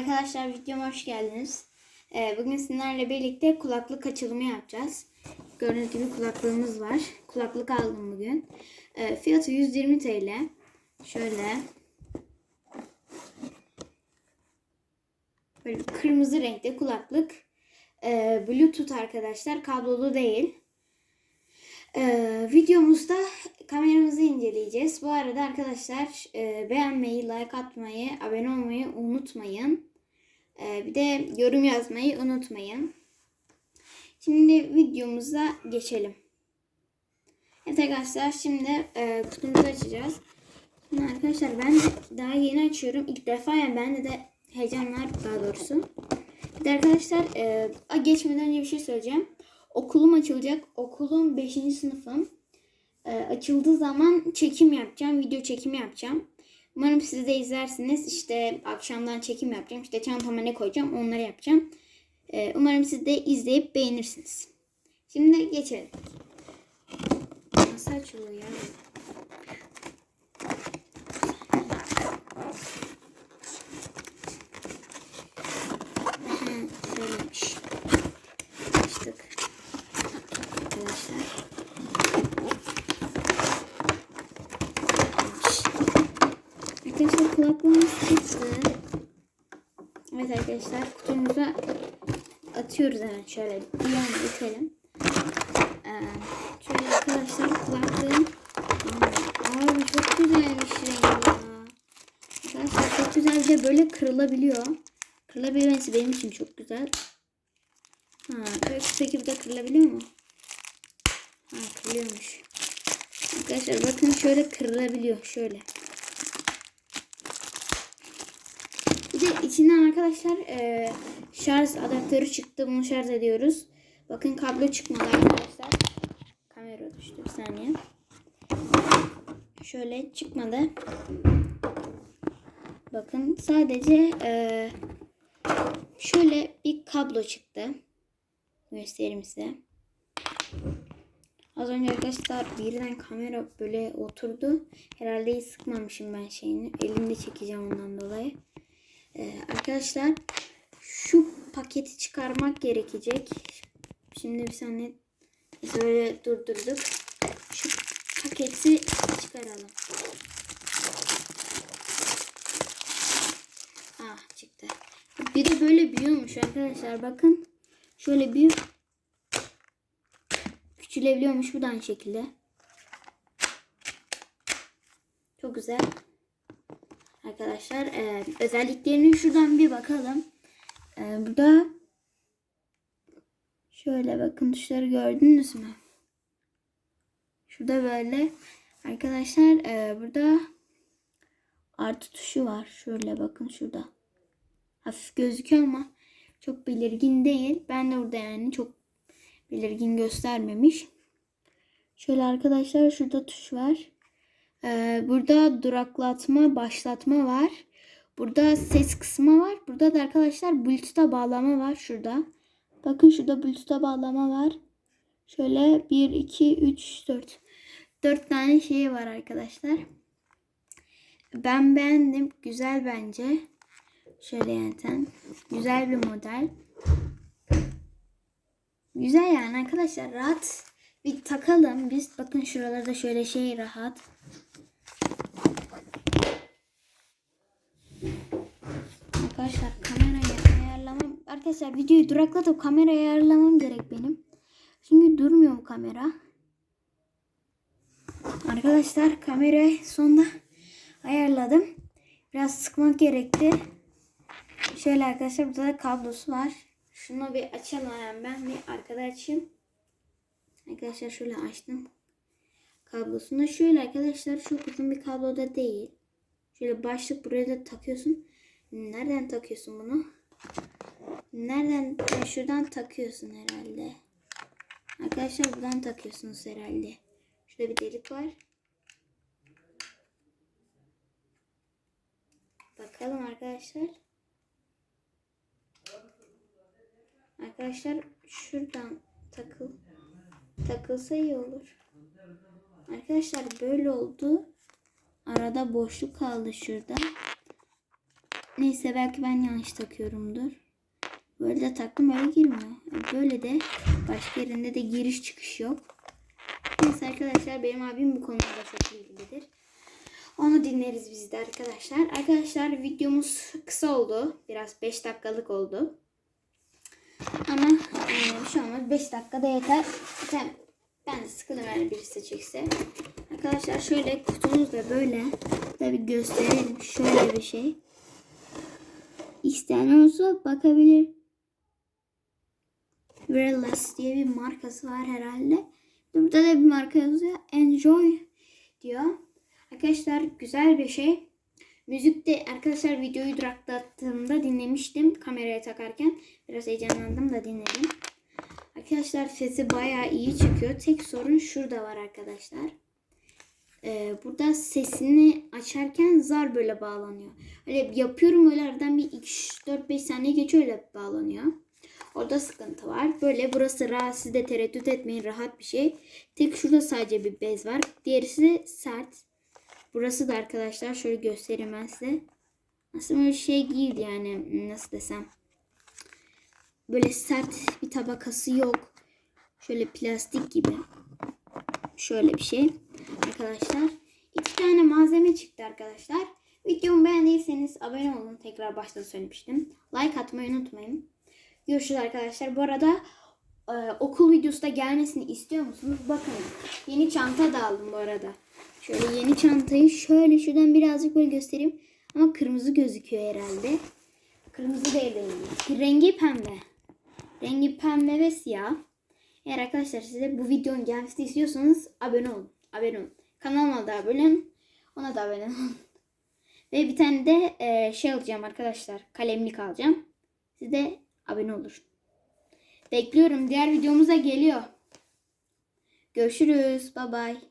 Arkadaşlar videoma hoş geldiniz. Ee, bugün sizlerle birlikte kulaklık açılımı yapacağız. Gördüğünüz gibi kulaklığımız var. Kulaklık aldım bugün. Ee, fiyatı 120 TL. Şöyle. Böyle kırmızı renkte kulaklık. Ee, Bluetooth arkadaşlar. Kablolu değil. Ee, videomuzda kameramızı inceleyeceğiz. Bu arada arkadaşlar e, beğenmeyi, like atmayı, abone olmayı unutmayın. Ee, bir de yorum yazmayı unutmayın. Şimdi videomuza geçelim. Evet arkadaşlar şimdi e, kutumuzu açacağız. Şimdi arkadaşlar ben de daha yeni açıyorum. İlk defa yani bende de heyecan var daha doğrusu. Bir de arkadaşlar e, geçmeden önce bir şey söyleyeceğim. Okulum açılacak. Okulum 5. sınıfım. E, açıldığı zaman çekim yapacağım. Video çekimi yapacağım. Umarım siz de izlersiniz. İşte akşamdan çekim yapacağım. İşte çantama ne koyacağım onları yapacağım. E, umarım siz de izleyip beğenirsiniz. Şimdi geçelim. Nasıl açılıyor ya? Hı, Şöyleymiş. Açtık. Arkadaşlar. Arkadaşlar kulaklığımız çıktı. Evet arkadaşlar kutumuza atıyoruz hemen şöyle bir yana itelim. Ee, şöyle arkadaşlar kulaklığım Aa, abi çok güzelmiş rengi ya. Arkadaşlar çok güzel de böyle kırılabiliyor. Kırılabilmesi benim için çok güzel. Ha, peki bu da kırılabiliyor mu? Ha, kırılıyormuş. Arkadaşlar bakın şöyle kırılabiliyor. Şöyle. Bir de içinden arkadaşlar e, şarj adaptörü çıktı. Bunu şarj ediyoruz. Bakın kablo çıkmadı arkadaşlar. Kamera düştü bir saniye. Şöyle çıkmadı. Bakın sadece e, şöyle bir kablo çıktı. Göstereyim size. Az önce arkadaşlar birden kamera böyle oturdu. Herhalde hiç sıkmamışım ben şeyini. Elimde çekeceğim ondan dolayı. Ee, arkadaşlar şu paketi çıkarmak gerekecek. Şimdi bir saniye böyle durdurduk. Şu paketi çıkaralım. Ah çıktı. Bir de böyle büyüyormuş arkadaşlar. Bakın. Şöyle bir küçülebiliyormuş bu da aynı şekilde. Çok güzel. Arkadaşlar e, özelliklerini şuradan bir bakalım. E, burada şöyle bakın tuşları gördünüz mü? Şurada böyle arkadaşlar e, burada artı tuşu var. Şöyle bakın şurada. Hafif gözüküyor ama çok belirgin değil. Ben de burada yani çok belirgin göstermemiş. Şöyle arkadaşlar şurada tuş var. Ee, burada duraklatma, başlatma var. Burada ses kısmı var. Burada da arkadaşlar Bluetooth'a bağlama var şurada. Bakın şurada Bluetooth'a bağlama var. Şöyle 1, 2, 3, 4. 4 tane şey var arkadaşlar. Ben beğendim. Güzel bence. Şöyle yöntem. Güzel bir model. Güzel yani arkadaşlar rahat bir takalım biz. Bakın şuralarda şöyle şey rahat. Arkadaşlar kamerayı ayarlamam. Arkadaşlar videoyu duraklatıp kamerayı ayarlamam gerek benim. Çünkü durmuyor bu kamera. Arkadaşlar kamerayı sonunda ayarladım. Biraz sıkmak gerekti. Şöyle arkadaşlar burada da kablosu var. Şunu bir açalım hemen ben bir arkada açayım. Arkadaşlar şöyle açtım. Kablosunu şöyle arkadaşlar çok uzun bir kablo da değil. Şöyle başlık buraya da takıyorsun. Nereden takıyorsun bunu? Nereden? Ya şuradan takıyorsun herhalde. Arkadaşlar buradan takıyorsunuz herhalde. Şurada bir delik var. Bakalım arkadaşlar. Arkadaşlar şuradan takıl takılsa iyi olur. Arkadaşlar böyle oldu. Arada boşluk kaldı şurada. Neyse belki ben yanlış takıyorumdur. Böyle de taktım öyle girmiyor. Böyle de başka yerinde de giriş çıkış yok. Neyse arkadaşlar benim abim bu konuda çok ilgilidir. Onu dinleriz biz de arkadaşlar. Arkadaşlar videomuz kısa oldu. Biraz 5 dakikalık oldu. Ama e, şu an 5 dakikada yeter. Zaten ben de sıkıldım yani birisi çekse. Arkadaşlar şöyle kutumuz da böyle. Tabi gösterelim. Şöyle bir şey. İsteyen olursa bakabilir. Vireless diye bir markası var herhalde. Burada da bir marka yazıyor. Enjoy diyor. Arkadaşlar güzel bir şey. Müzikte arkadaşlar videoyu duraklattığımda dinlemiştim kameraya takarken. Biraz heyecanlandım da dinledim. Arkadaşlar sesi bayağı iyi çıkıyor. Tek sorun şurada var arkadaşlar. Ee, burada sesini açarken zar böyle bağlanıyor. Öyle yapıyorum öyle aradan bir 4-5 saniye geçiyor öyle bağlanıyor. Orada sıkıntı var. Böyle burası rahat siz de tereddüt etmeyin rahat bir şey. Tek şurada sadece bir bez var. Diğerisi de sert. Burası da arkadaşlar şöyle göstereyim ben size. Aslında böyle şey değildi yani nasıl desem. Böyle sert bir tabakası yok. Şöyle plastik gibi. Şöyle bir şey. Arkadaşlar iki tane malzeme çıktı arkadaşlar. Videomu beğendiyseniz abone olun. Tekrar başta söylemiştim. Like atmayı unutmayın. Görüşürüz arkadaşlar. Bu arada e, okul videosu da gelmesini istiyor musunuz? Bakın yeni çanta da aldım bu arada. Şöyle yeni çantayı şöyle şuradan birazcık böyle göstereyim. Ama kırmızı gözüküyor herhalde. Kırmızı değil rengi. Rengi pembe. Rengi pembe ve siyah. Eğer arkadaşlar size bu videonun gelmesini istiyorsanız abone olun. Abone olun. Kanalıma da abone. Ona da abone olun. Ve bir tane de e, şey alacağım arkadaşlar. Kalemlik alacağım. Siz de abone olur. Bekliyorum. Diğer videomuza geliyor. Görüşürüz. Bye bye.